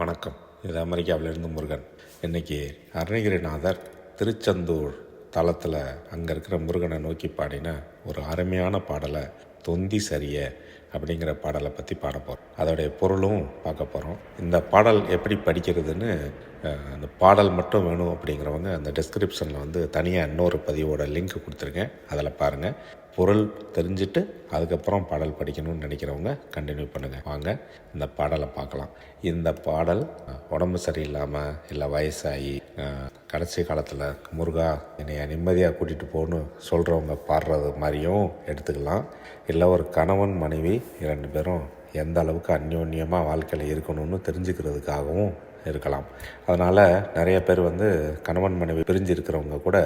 வணக்கம். இது அமெரிக்காவிலிருந்து முருகன். இன்னைக்கு அருணகிரிநாதர் திருச்செந்தூர் தலத்தில் அங்கே இருக்கிற முருகனை நோக்கி பாடின ஒரு அருமையான பாடலை தொந்தி சரிய அப்படிங்கிற பாடலை பற்றி பாட போகிறோம் அதோடைய பொருளும் பார்க்க போகிறோம் இந்த பாடல் எப்படி படிக்கிறதுன்னு அந்த பாடல் மட்டும் வேணும் அப்படிங்கிறவங்க அந்த டிஸ்கிரிப்ஷனில் வந்து தனியாக இன்னொரு பதிவோட லிங்க் கொடுத்துருக்கேன் அதில் பாருங்கள் பொருள் தெரிஞ்சுட்டு அதுக்கப்புறம் பாடல் படிக்கணும்னு நினைக்கிறவங்க கண்டினியூ பண்ணுங்கள் வாங்க இந்த பாடலை பார்க்கலாம். இந்த பாடல் உடம்பு சரியில்லாமல் இல்லை வயசாகி கடைசி காலத்தில் முருகா என்னைய நிம்மதியாக கூட்டிகிட்டு போகணும்னு சொல்கிறவங்க பாடுறது மாதிரியும் எடுத்துக்கலாம். இல்லை ஒரு கணவன் மனைவி இரண்டு பேரும் எந்த அளவுக்கு அந்யோன்யமாக வாழ்க்கையில் இருக்கணும்னு தெரிஞ்சுக்கிறதுக்காகவும் இருக்கலாம். அதனால் நிறைய பேர் வந்து கணவன் மனைவி பிரிஞ்சு இருக்கிறவங்க கூட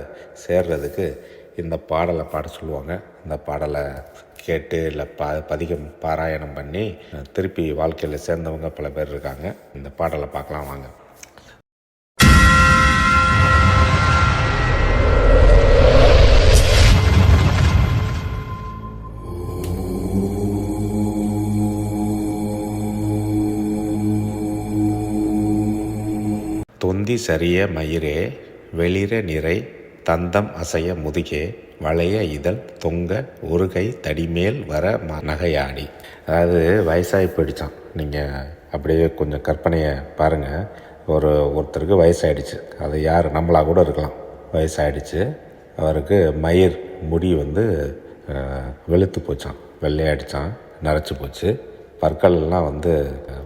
சேர்றதுக்கு இந்த பாடலை பாட சொல்லுவாங்க. இந்த பாடலை கேட்டு இல்லை பா பதிகம் பாராயணம் பண்ணி திருப்பி வாழ்க்கையில் சேர்ந்தவங்க பல பேர் இருக்காங்க. இந்த பாடலை பார்க்கலாம் வாங்க. சரிய மயிரே வெளிர நிறை தந்தம் அசைய முதுகே வளைய இதழ் தொங்க ஒரு கை தடிமேல் வர ம நகையாடி. அதாவது வயசாகி போயிடுச்சான் நீங்கள் அப்படியே கொஞ்சம் கற்பனையை பாருங்கள் ஒரு ஒருத்தருக்கு வயசாயிடுச்சு. அது யார்? நம்மளாக கூட இருக்கலாம். வயசாயிடுச்சு. அவருக்கு மயிர் முடி வந்து வெளுத்து போச்சான் வெள்ளையாடிச்சான் நரைச்சி போச்சு. பற்கள் எல்லாம் வந்து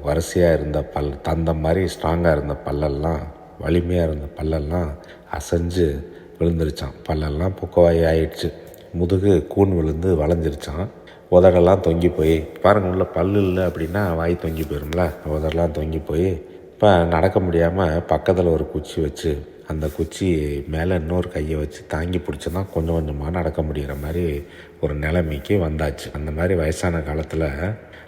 வரிசையாக இருந்த பல் தந்த மாதிரி ஸ்ட்ராங்காக இருந்த பல்லெல்லாம் வலிமையாக இருந்த பல்லெல்லாம் அசைஞ்சு விழுந்துருச்சான் பல்லெல்லாம் புக்கவாய் ஆயிடுச்சு. முதுகு கூன் விழுந்து வளைஞ்சிருச்சான் உதடெல்லாம் தொங்கி போய் பாருங்க உள்ள பல்லு இல்லை அப்படின்னா வாய் தொங்கி போயிரும்ல. உதடெல்லாம் தொங்கி போய் இப்போ நடக்க முடியாமல் பக்கத்தில் ஒரு குச்சி வச்சு அந்த குச்சி மேலே இன்னொரு கையை வச்சு தாங்கி பிடிச்சி தான் கொஞ்சம் கொஞ்சமாக நடக்க முடிகிற மாதிரி ஒரு நிலைமைக்கு வந்தாச்சு. அந்த மாதிரி வயசான காலத்தில்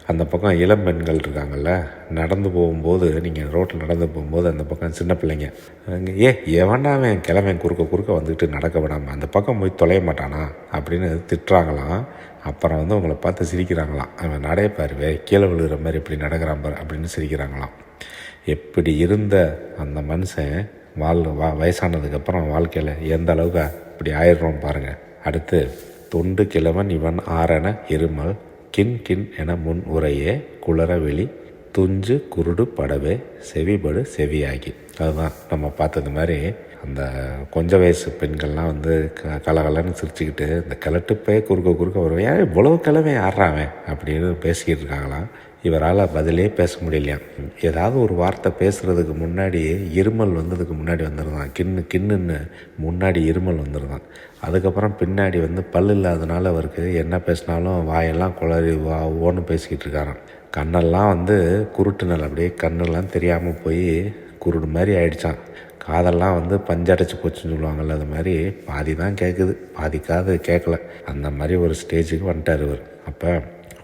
அந்த பக்கம் இளம் பெண்கள் இருக்காங்கல்ல நடந்து போகும்போது நீங்கள் ரோட்டில் நடந்து போகும்போது அந்த பக்கம் சின்ன பிள்ளைங்க. அங்கே ஏ எவன்டா அவன் கிழவன் குறுக்க குறுக்க வந்துட்டு நடக்க விடாமல் அந்த பக்கம் போய் தொலைய மாட்டானா? அப்படின்னு திட்டுறாங்களாம். அப்புறம் வந்து உங்களை பார்த்து சிரிக்கிறாங்களாம். அவன் நடைப்பாருவே கீழே விழுகிற மாதிரி இப்படி நடக்கிறான் பாரு அப்படின்னு சிரிக்கிறாங்களாம். எப்படி இருந்த அந்த மனுஷன் வாழ் வா வயசானதுக்கப்புறம் வாழ்க்கையில் எந்த அளவுக்கு இப்படி ஆயிடுறோம் பாருங்கள் அடுத்து தொண்டு கிழவன் இவன் ஆறன இருமல் கின் கின் என முன் உரையே குளறவெளி துஞ்சு குருடு படவே செவிபடு செவியாகி. அதுதான் நம்ம பார்த்தது மாதிரி அந்த கொஞ்ச வயசு பெண்கள்லாம் வந்து க கலகலன்னு சிரிச்சுக்கிட்டு இந்த கிளட்டுப்பே குறுக்க குறுக்க வருவேன். ஏன் இவ்வளவு கிழமை ஆடுறாவேன் அப்படின்னு பேசிக்கிட்டு இருக்காங்களாம். இவரால் பதிலே பேச முடியலையாம் ஏதாவது ஒரு வார்த்தை பேசுகிறதுக்கு முன்னாடி இருமல் வந்ததுக்கு முன்னாடி வந்துருந்தான். கின்னு கின்னுன்னு முன்னாடி இருமல் வந்துருந்தான். அதுக்கப்புறம் பின்னாடி வந்து பல் இல்லாதனால அவருக்கு என்ன பேசினாலும் வாயெல்லாம் குளறி வா ஓன்னு பேசிக்கிட்டு இருக்காராம். கண்ணெல்லாம் வந்து குருட்டுனல். அப்படியே கண்ணெல்லாம் தெரியாமல் போய் குருடு மாதிரி ஆயிடுச்சான் காதெல்லாம் வந்து பஞ்சடைச்சு போச்சுன்னு சொல்லுவாங்கள்ல அது மாதிரி பாதி தான் கேட்குது பாதி காது கேட்கல அந்த மாதிரி ஒரு ஸ்டேஜுக்கு வந்துட்டார் இவர். அப்போ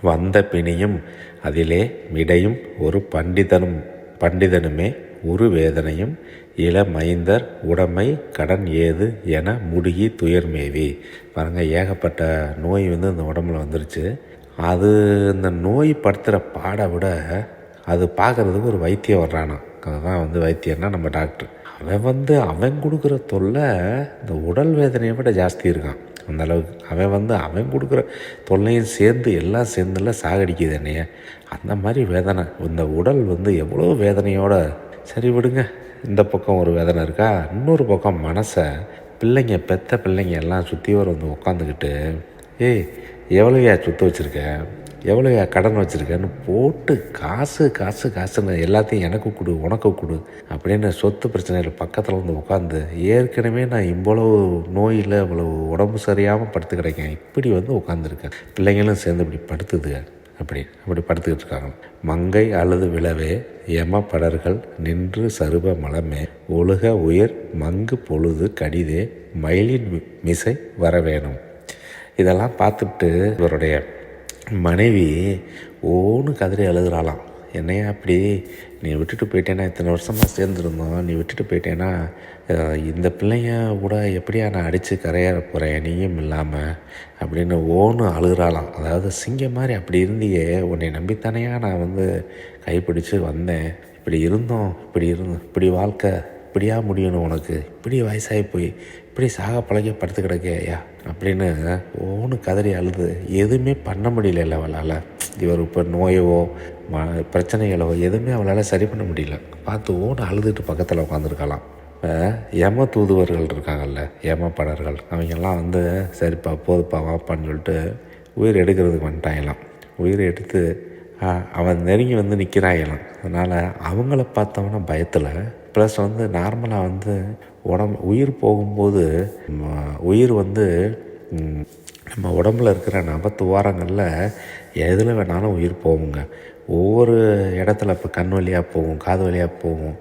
வந்த பிணியும் அதிலே விடையும் ஒரு பண்டிதனும் பண்டிதனுமே ஒரு வேதனையும் இளமைந்தர் உடைமை கடன் ஏது என முடுகி துயர்மேவி. பாருங்க ஏகப்பட்ட நோய் வந்து இந்த உடம்புல வந்துருச்சு. அது இந்த நோய் படுத்துகிற பாடை விட அது பார்க்குறதுக்கு ஒரு வைத்தியம் வர்றானா அதுதான் வந்து வைத்தியம்னா நம்ம டாக்டர். அவன் வந்து அவன் கொடுக்குற தொல்லை இந்த உடல் வேதனையை விட ஜாஸ்தி இருக்கான் அந்த அளவுக்கு. அவன் வந்து அவன் கொடுக்குற தொல்லையும் சேர்ந்து எல்லாம் சேர்ந்துல சாகடிக்குது என்னைய. அந்த மாதிரி வேதனை. இந்த உடல் வந்து எவ்வளோ வேதனையோட. சரி விடுங்க. இந்த பக்கம் ஒரு வேதனை இருக்கா? இன்னொரு பக்கம் மனசை பிள்ளைங்க பெத்த பிள்ளைங்க எல்லாம் சுற்றி வர வந்து உட்காந்துக்கிட்டு ஏய் எவ்வளோயா சுத்த வச்சுருக்க? எவ்வளோயா கடன் வச்சுருக்கேன்னு போட்டு காசு காசு காசுன்னு எல்லாத்தையும் எனக்கு கொடு உனக்கு கொடு அப்படின்னு சொத்து பிரச்சனையில் பக்கத்தில் வந்து உட்காந்து ஏற்கனவே நான் இவ்வளவு நோயில் இவ்வளவு உடம்பு சரியாமல் படுத்து கிடைக்கேன் இப்படி வந்து உட்காந்துருக்கேன் பிள்ளைங்களும் சேர்ந்து இப்படி படுத்துதுங்க அப்படி அப்படி படுத்துக்கிட்டு இருக்காங்க. மங்கை அழுது விழவே எம படர்கள் நின்று சருப மலமே ஒழுக உயிர் மங்கு பொழுது கடிதே மயிலின் மிசை வரவேணும். இதெல்லாம் பார்த்துட்டு இவருடைய மனைவி ஓன்னு கதறி அழுகுறாளாம். என்னையா அப்படி நீ விட்டுட்டு போயிட்டேன்னா இத்தனை வருஷமாக சேர்ந்துருந்தோம். நீ விட்டுட்டு போயிட்டேன்னா இந்த பிள்ளைங்க கூட எப்படியா நான் அடித்து கரையேற போகிறேன் நீயும் இல்லாமல் அப்படின்னு ஓன்னு அழுகுறாளாம். அதாவது சிங்கம் மாதிரி அப்படி இருந்தியே உன்னை நம்பித்தானையா நான் வந்து கைப்பிடிச்சு வந்தேன்? இப்படி இருந்தோம் இப்படி இருந்தோம் இப்படி வாழ்க்கை இப்படியா முடியணும் உனக்கு? இப்படி வயசாகி போய் இப்படி சாக பழகி படுத்து கிடக்கையா அப்படின்னு ஓன்னு கதறி அழுது. எதுவுமே பண்ண முடியல அவளால். இவர் இப்போ நோயவோ ம பிரச்சனைகளோ எதுவுமே அவளால் சரி பண்ண முடியல. பார்த்து ஓன்னு அழுதுட்டு பக்கத்தில் உட்காந்துருக்கலாம் இப்போ ஏம தூதுவர்கள் இருக்காங்கல்ல ஏமப்படர்கள் அவங்கெல்லாம் வந்து சரிப்பா போதுப்பா வாப்பான்னு சொல்லிட்டு உயிர் எடுக்கிறதுக்கு வந்துட்டாங்களாம். உயிர் எடுத்து ஆ, அவன் நெருங்கி வந்து நிற்கிறாங்களாம் அதனால் அவங்கள பார்த்தவன பயத்தில் ப்ளஸ் வந்து நார்மலாக வந்து உடம்பு உயிர் போகும்போது உயிர் வந்து நம்ம உடம்புல இருக்கிற நபத்து வாரங்களில் எதில் வேணாலும் உயிர் போகுங்க. ஒவ்வொரு இடத்துல இப்போ கண் வழியாக போகும் காது வழியாக போகும்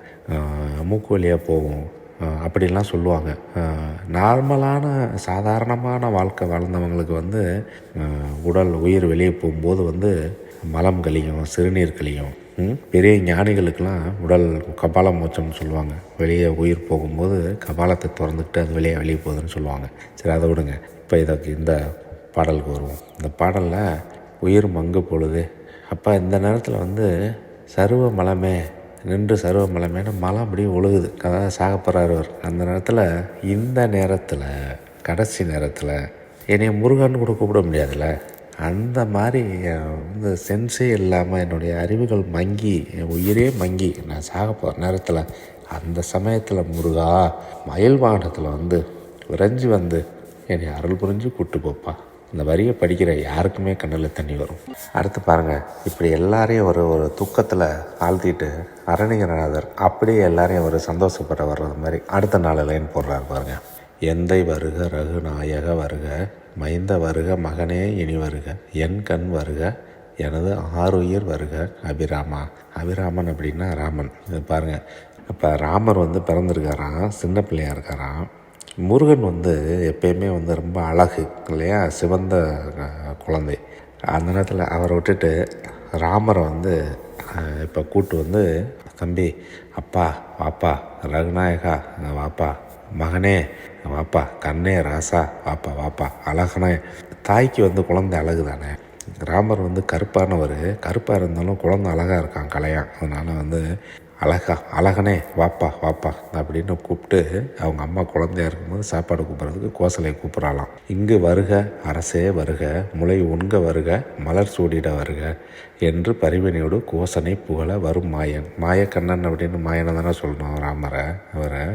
மூக்கு வழியாக போகும் அப்படின்லாம் அப்படிலாம் சொல்லுவாங்க நார்மலான சாதாரணமான வாழ்க்கை வாழ்ந்தவங்களுக்கு வந்து உடல் உயிர் வெளியே போகும்போது வந்து மலம் கழியும் சிறுநீர் கழியும். பெரிய ஞானிகளுக்கெல்லாம் உடல் கபால மோச்சம்னு சொல்லுவாங்க. வெளியே உயிர் போகும்போது கபாலத்தை திறந்துக்கிட்டு அது வெளியே வெளியே போகுதுன்னு சொல்லுவாங்க. சரி அதை விடுங்க. இப்போ இதற்கு இந்த பாடலுக்கு வருவோம். இந்த பாடலில் உயிர் மங்கு பொழுது. அப்போ இந்த நேரத்தில் வந்து சர்வ மலமே நின்று சர்வ மலமேனு மலம் அப்படியே ஒழுகுது. அதாவது சாக அந்த நேரத்தில் இந்த நேரத்தில் கடைசி நேரத்தில் என்னை முருகன் கூட கூப்பிட முடியாதுல்ல? அந்த மாதிரி வந்து சென்ஸே இல்லாமல் என்னுடைய அறிவுகள் மங்கி என் உயிரே மங்கி நான் சாக போகிற நேரத்தில் அந்த சமயத்தில் முருகா மயில் வாகனத்தில் வந்து விரைஞ்சி வந்து என்னை அருள் புரிஞ்சு கூட்டு போப்பா. இந்த வரியை படிக்கிற யாருக்குமே கண்ணில் தண்ணி வரும். அடுத்து பாருங்கள் இப்படி எல்லாரையும் ஒரு ஒரு துக்கத்தில் ஆழ்த்திட்டு அரணிகநாதர் அப்படியே எல்லாரையும் ஒரு சந்தோஷப்பட வர்றது மாதிரி அடுத்த நாள் லைன் போடுறாரு பாருங்கள் எந்தை வருக ரகுநாயக வருக மைந்த வருக மகனே இனி வருக. என் கண் வருக எனது ஆறுயிர் வருக அபிராமா. அபிராமன் அப்படின்னா ராமன். இது பாருங்கள் இப்போ ராமர் வந்து பிறந்திருக்காராம் சின்ன பிள்ளையா இருக்காராம். முருகன் வந்து எப்பயுமே வந்து ரொம்ப அழகு இல்லையா? சிவந்த குழந்தை. அந்த நேரத்தில் அவரை விட்டுட்டு ராமரை வந்து இப்போ கூட்டு வந்து தம்பி அப்பா வாப்பா ரகுநாயகா வாப்பா மகனே வாப்பா கண்ணே ராசா வாப்பா வாப்பா அழகனே. தாய்க்கு வந்து குழந்தை அழகு தானே ராமர் வந்து கருப்பானவர். கருப்பாக இருந்தாலும் குழந்தை அழகாக இருக்கான் கலையான் அதனால் வந்து அழகா அழகனே வாப்பா வாப்பா அப்படின்னு கூப்பிட்டு அவங்க அம்மா குழந்தையா இருக்கும்போது சாப்பாடு கூப்பிட்றதுக்கு கோசலையை கூப்பிட்றாலாம் இங்கு வருக அரசே வருக முளை உண்க வருக மலர் சூடிட வருக என்று பரிவினையோடு கோசனை புகழ வரும் மாயன். மாயக்கண்ணன் அப்படின்னு மாயனை தானே சொல்லணும் ராமரை. அவரை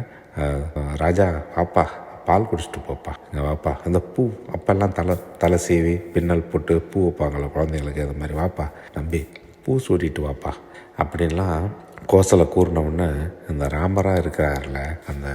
ராஜா வாப்பா பால் குடிச்சிட்டு போப்பா. இங்கே வாப்பா. அந்த பூ அப்பெல்லாம் தலை தலை சீவி பின்னல் போட்டு பூ வைப்பாங்கள குழந்தைங்களுக்கு அது மாதிரி வாப்பா. நம்பி பூ சூட்டிட்டு வாப்பா. அப்படின்லாம் கோசலை கூறின இந்த ராமராக இருக்கிறார்ல அந்த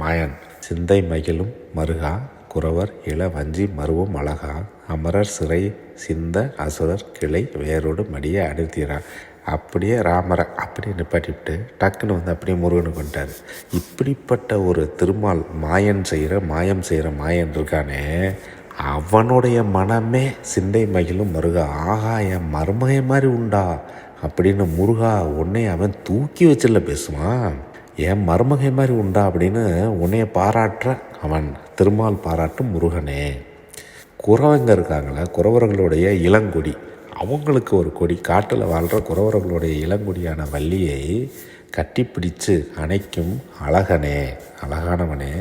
மாயன் சிந்தை மகிழும் மருகா குறவர் இள வஞ்சி மருவும் அழகா அமரர் சிறை சிந்த அசுரர் கிளை வேரோடு மடிய அடித்தீரான் அப்படியே ராமரை அப்படியே நிப்பாட்டிவிட்டு டக்குன்னு வந்து அப்படியே முருகனுக்கு வந்துட்டார். இப்படிப்பட்ட ஒரு திருமால் மாயன் செய்கிற மாயம் செய்கிற மாயன் இருக்கானே அவனுடைய மனமே சிந்தை மகிழும் மருகா ஆகா என் மருமகை மாதிரி உண்டா? அப்படின்னு முருகா உன்னை அவன் தூக்கி வச்சில்ல பேசுவான் என் மருமகை மாதிரி உண்டா? அப்படின்னு உன்னைய பாராட்டுற அவன் திருமால் பாராட்டும் முருகனே. குறவங்க இருக்காங்களே குறவர்களுடைய இளங்கொடி அவங்களுக்கு ஒரு கொடி காட்டில் வாழ்கிற குறவர்களுடைய இளங்கொடியான வள்ளியை கட்டிப்பிடிச்சு அணைக்கும் அழகனே அழகானவனே.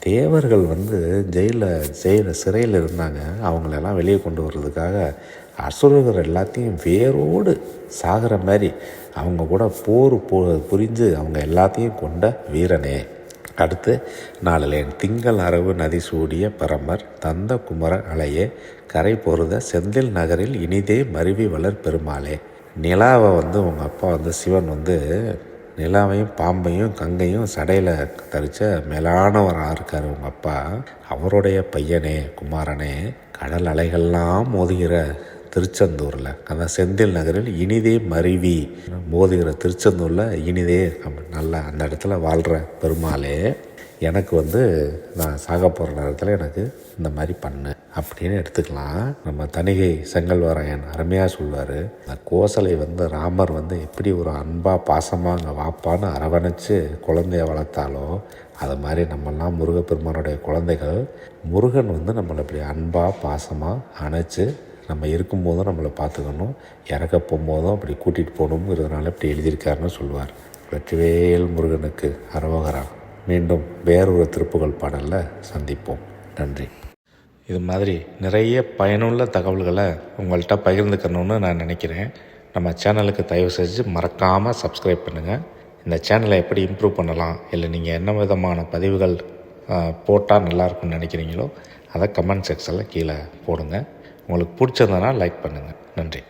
தேவர்கள் வந்து ஜெயிலில் ஜெயில சிறையில் இருந்தாங்க. அவங்களெல்லாம் வெளியே கொண்டு வர்றதுக்காக அசுரர்கள் எல்லாத்தையும் வேரோடு சாகிற மாதிரி அவங்க கூட போர் போ புரிஞ்சு அவங்க எல்லாத்தையும் கொண்ட வீரனே. அடுத்து நாளிலேன் திங்கள் அரவு நதி சூடிய பரமர் தந்த குமர அலையே கரை பொருத செந்தில் நகரில் இனிதே மருவி வளர் பெருமாளே. நிலாவை வந்து உங்கள் அப்பா வந்து சிவன் வந்து நிலாவையும் பாம்பையும் கங்கையும் சடையில் தரித்த மேலானவராக இருக்கார் உங்கள் அப்பா. அவருடைய பையனே குமாரனே கடல் அலைகள்லாம் மோதுகிற திருச்செந்தூரில். அந்த செந்தில் நகரில் இனிதே மருவி மோதுகிற திருச்செந்தூரில் இனிதே நல்லா அந்த இடத்துல வாழ்கிற பெருமாளே. எனக்கு வந்து நான் சாக போகிற நேரத்தில் எனக்கு இந்த மாதிரி பண்ணு அப்படின்னு எடுத்துக்கலாம். நம்ம தணிகை செங்கல்வரையன் அருமையாக சொல்வார். அந்த கோசலை வந்து ராமர் வந்து எப்படி ஒரு அன்பாக பாசமாக அங்கே வாப்பான்னு அரவணைச்சு குழந்தைய வளர்த்தாலோ அது மாதிரி நம்மெல்லாம் முருகப்பெருமானுடைய குழந்தைகள் முருகன் வந்து நம்மளை இப்படி அன்பாக பாசமாக அணைச்சு நம்ம இருக்கும்போதும் நம்மளை பார்த்துக்கணும். இறக்க போகும்போதும் அப்படி கூட்டிகிட்டு போகணுங்கிறதுனால இப்படி எழுதியிருக்காருன்னு சொல்லுவார். வெற்றிவேல் முருகனுக்கு அரோகரா. மீண்டும் வேறொரு திருப்புகள் பாடலில் சந்திப்போம். நன்றி. இது மாதிரி நிறைய பயனுள்ள தகவல்களை உங்கள்கிட்ட பகிர்ந்துக்கணும்னு நான் நினைக்கிறேன். நம்ம சேனலுக்கு தயவு செஞ்சு மறக்காமல் சப்ஸ்கிரைப் பண்ணுங்கள் இந்த சேனலை எப்படி இம்ப்ரூவ் பண்ணலாம்? இல்லை நீங்கள் என்ன விதமான பதிவுகள் போட்டால் நல்லாயிருக்கும்னு நினைக்கிறீங்களோ அதை கமெண்ட் செக்ஷனில் கீழே போடுங்க. உங்களுக்கு பிடிச்சிருந்தனா லைக் பண்ணுங்கள் நன்றி.